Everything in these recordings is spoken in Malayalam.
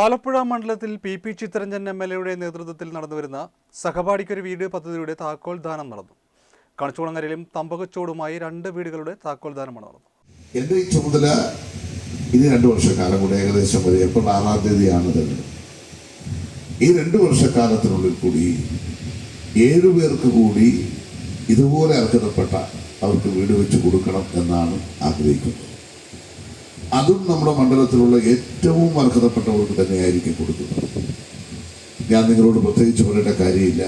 ആലപ്പുഴ മണ്ഡലത്തിൽ P P Chitharanjan M L എയുടെ നേതൃത്വത്തിൽ നടന്നുവരുന്ന സഹപാഠിക്കൊരു വീട് പദ്ധതിയുടെ താക്കോൽ ദാനം നടന്നു. കണിച്ചുകുളങ്ങരയിലും തമ്പകച്ചോടുമായി രണ്ട് വീടുകളുടെ താക്കോൽ ദാനമാണ് നടന്നത്. എന്റെ ഈ ചുമതല ഇനി രണ്ട് വർഷക്കാലം കൂടി ഏകദേശം ഒരു ഏപ്രിൽ ആറാം തീയതിയാണ് തന്നെ ഈ രണ്ട് വർഷക്കാലത്തിനുള്ളിൽ കൂടി ഏഴു പേർക്ക് കൂടി ഇതുപോലെ അർഹതപ്പെട്ട അവർക്ക് വീട് വെച്ച് കൊടുക്കണം എന്നാണ് ആഗ്രഹിക്കുന്നത്. അതും നമ്മുടെ മണ്ഡലത്തിലുള്ള ഏറ്റവും അർഹതപ്പെട്ടവർക്ക് തന്നെയായിരിക്കും കൊടുക്കുന്നത്. ഞാൻ നിങ്ങളോട് പ്രത്യേകിച്ച് പറയേണ്ട കാര്യമില്ല.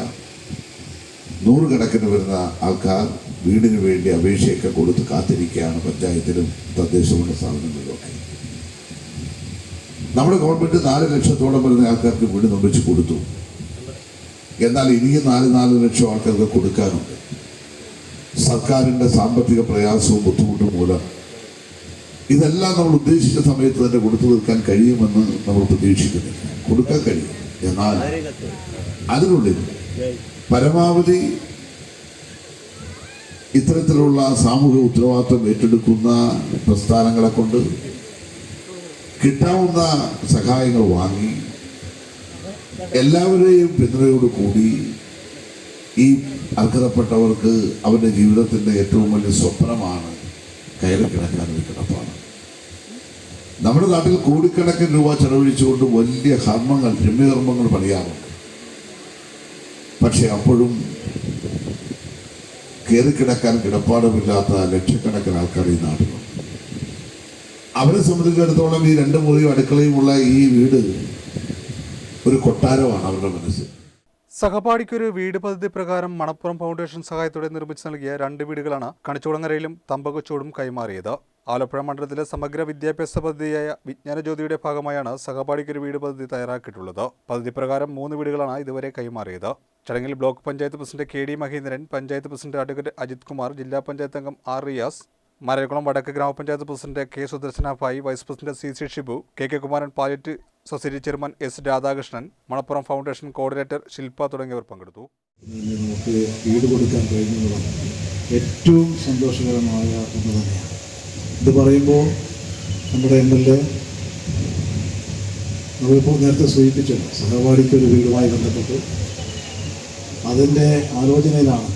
നൂറുകണക്കിന് വരുന്ന ആൾക്കാർ വീടിന് വേണ്ടി അപേക്ഷയൊക്കെ കൊടുത്ത് കാത്തിരിക്കുകയാണ് പഞ്ചായത്തിലും തദ്ദേശമുള്ള സ്ഥാപനങ്ങളിലൊക്കെ നമ്മുടെ ഗവൺമെന്റ് നാല് ലക്ഷത്തോളം വരുന്ന ആൾക്കാർക്ക് വീട് നിർമ്മിച്ച് കൊടുത്തു. എന്നാൽ ഇനിയും നാല് നാല് ലക്ഷം ആൾക്കാർക്ക് കൊടുക്കാനുണ്ട്. സർക്കാരിന്റെ സാമ്പത്തിക പ്രയാസവും ബുദ്ധിമുട്ടും മൂലം ഇതെല്ലാം നമ്മൾ ഉദ്ദേശിച്ച സമയത്ത് തന്നെ കൊടുത്തു തീർക്കാൻ കഴിയുമെന്ന് നമ്മൾ പ്രതീക്ഷിക്കുന്നില്ല. കൊടുക്കാൻ കഴിയും. എന്നാൽ അതിനുള്ളിൽ പരമാവധി ഇത്തരത്തിലുള്ള സാമൂഹിക ഉത്തരവാദിത്വം ഏറ്റെടുക്കുന്ന പ്രസ്ഥാനങ്ങളെ കൊണ്ട് കിട്ടാവുന്ന സഹായങ്ങൾ വാങ്ങി എല്ലാവരെയും പിന്തുണയോട് കൂടി ഈ അർഹതപ്പെട്ടവർക്ക് അവരുടെ ജീവിതത്തിന്റെ ഏറ്റവും വലിയ സ്വപ്നമാണ് കയറി കിടക്കാൻ നമ്മുടെ നാട്ടിൽ കോടിക്കണക്കിന് രൂപ ചെലവഴിച്ചുകൊണ്ട് വലിയ കർമ്മങ്ങൾ രമ്യകർമ്മങ്ങൾ പണിയാറുണ്ട്. പക്ഷെ അപ്പോഴും കയറിക്കിടക്കാൻ കിടപ്പാടുമില്ലാത്ത ലക്ഷക്കണക്കിന് ആൾക്കാർ ഈ നാട്ടിലുണ്ട് അവരെ സംബന്ധിച്ചിടത്തോളം ഈ രണ്ട് മുറിയും അടുക്കളയുമുള്ള ഈ വീട് ഒരു കൊട്ടാരമാണ് അവരുടെ മനസ്സിൽ സഹപാഠിക്കൊരു വീട് പദ്ധതി പ്രകാരം മണപ്പുറം ഫൗണ്ടേഷൻ സഹായത്തോടെ നിർമ്മിച്ചു നൽകിയ രണ്ട് വീടുകളാണ് കണിച്ചുളങ്ങരയിലും തമ്പകച്ചോടും കൈമാറിയത്. ആലപ്പുഴ മണ്ഡലത്തിലെ സമഗ്ര വിദ്യാഭ്യാസ പദ്ധതിയായ വിജ്ഞാനജ്യോതിയുടെ ഭാഗമായാണ് സഹപാഠിക്കൊരു വീട് പദ്ധതി തയ്യാറാക്കിയിട്ടുള്ളത്. പദ്ധതി പ്രകാരം മൂന്ന് വീടുകളാണ് ഇതുവരെ കൈമാറിയത്. ചടങ്ങിൽ block panchayat president K D Mahendran panchayat president advocate Ajith Kumar ജില്ലാ പഞ്ചായത്ത് അംഗം ആർ റിയാസ് മരകുളം വടക്ക് ഗ്രാമപഞ്ചായത്ത് president K Sudarshana Bhai vice president C C Shibu K K Kumaran palette society chairman S Radhakrishnan Manappuram foundation coordinator Shilpa തുടങ്ങിയവർ പങ്കെടുത്തു. ഏറ്റവും സന്തോഷകരമായ ഒന്ന് തന്നെയാണ്. ഇത് പറയുമ്പോൾ നമ്മുടെ എം എൽ എ നമ്മളിപ്പോൾ നേരത്തെ സൂചിപ്പിച്ചു സഹപാഠിക്ക് ഒരു വീടുമായി ബന്ധപ്പെട്ട്. അതിന്റെ ആലോചനയിലാണ്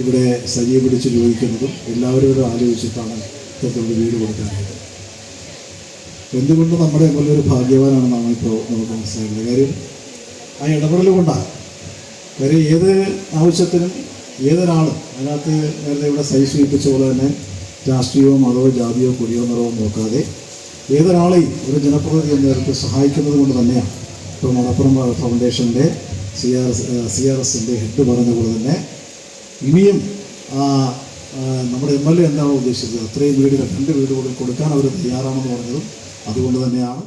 ഇവിടെ സജീവ പിടിച്ച് ചോദിക്കുന്നതും എല്ലാവരോടും ആലോചിച്ചിട്ടാണ് ഇത്തരത്തിലുള്ള വീട് കൊടുക്കാനായിട്ട്. എന്തുകൊണ്ട് നമ്മുടെ എം എൽ എ ഒരു ഭാഗ്യവാനാണ് നമ്മളിപ്പോൾ നമുക്ക് മനസ്സിലാക്കുന്നത് കാര്യം. ആ ഇടപെടൽ കൊണ്ടാണ്. കാര്യം ഏത് ആവശ്യത്തിനും ഏതൊരാളും അതിനകത്ത് നേരത്തെ ഇവിടെ സൈ സൂചിപ്പിച്ച പോലെ തന്നെ രാഷ്ട്രീയമോ മതമോ ജാതിയോ കുടിയോ നിറവോ നോക്കാതെ ഏതൊരാളെയും ഒരു ജനപ്രതിനിധി എന്ന നിലയ്ക്ക് സഹായിക്കുന്നത് കൊണ്ട് തന്നെയാണ് ഇപ്പോൾ മണപ്പുറം ഫൗണ്ടേഷന്റെ സി ആർ സി ആർ എസിന്റെ ഹെഡ് പറഞ്ഞ പോലെ തന്നെ ഇനിയും നമ്മുടെ എം എൽ എ എന്താണോ ഉദ്ദേശിച്ചത്? അത്രയും വീടുകൾ രണ്ട് വീടുകളിൽ കൊടുക്കാൻ അവർ തയ്യാറാണെന്ന് പറഞ്ഞതും അതുകൊണ്ട് തന്നെയാണ്.